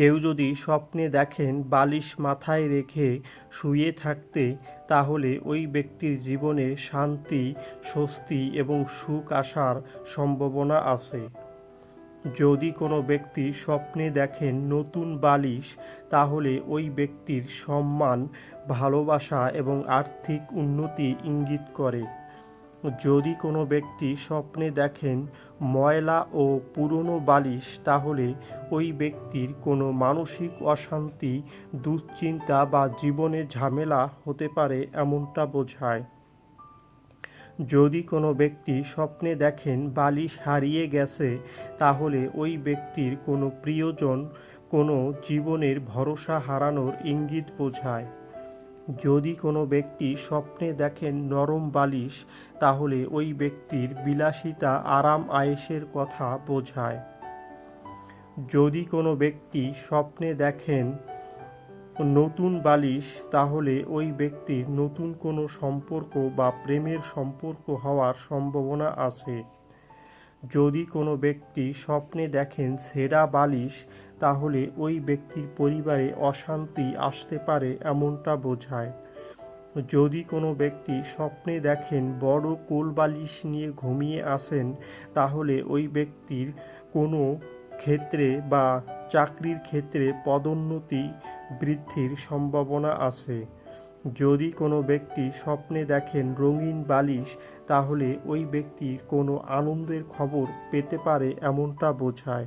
কেউ যদি স্বপ্নে দেখেন বালিশ মাথায় রেখে শুয়ে থাকতে, তাহলে ওই ব্যক্তির জীবনে শান্তি, স্বস্তি এবং সুখ আসার সম্ভাবনা আছে। যদি কোনো ব্যক্তি স্বপ্নে দেখেন নতুন বালিশ, তাহলে ওই ব্যক্তির সম্মান, ভালোবাসা এবং আর্থিক উন্নতি ইঙ্গিত করে। যদি কোনো ব্যক্তি স্বপ্নে দেখেন ময়লা ও পুরনো বালিশ, তাহলে ওই ব্যক্তির কোনো মানসিক অশান্তি, দুশ্চিন্তা বা জীবনে ঝামেলা হতে পারে এমনটা বোঝায়। যদি কোনো ব্যক্তি স্বপ্নে দেখেন বালিশ হারিয়ে গেছে, তাহলে ওই ব্যক্তির কোনো প্রিয়জন কোনো জীবনের ভরসা হারানোর ইঙ্গিত বোঝায়। যদি কোনো ব্যক্তি স্বপ্নে দেখেন নরম বালিশ, তাহলে ওই ব্যক্তির বিলাসিতা আরাম আয়েসের কথা বোঝায়। যদি কোনো ব্যক্তি স্বপ্নে দেখেন নতুন বালিশ, তাহলে ওই ব্যক্তির নতুন কোনো সম্পর্ক বা প্রেমের সম্পর্ক হওয়ার সম্ভাবনা আছে। যদি কোনো ব্যক্তি স্বপ্নে দেখেন সেরা বালিশ তাহলে ওই ব্যক্তির পরিবারে অশান্তি আসতে পারে এমনটা বোঝায়। যদি কোনো ব্যক্তি স্বপ্নে দেখেন বড় কোল বালিশ নিয়ে ঘুমিয়ে আসেন তাহলে ওই ব্যক্তির কোনো ক্ষেত্রে বা চাকরির ক্ষেত্রে পদোন্নতি বৃদ্ধির সম্ভাবনা আছে। যদি কোনো ব্যক্তি স্বপ্নে দেখেন রঙিন বালিশ, তাহলে ওই ব্যক্তির কোনো আনন্দের খবর পেতে পারে এমনটা বোঝায়।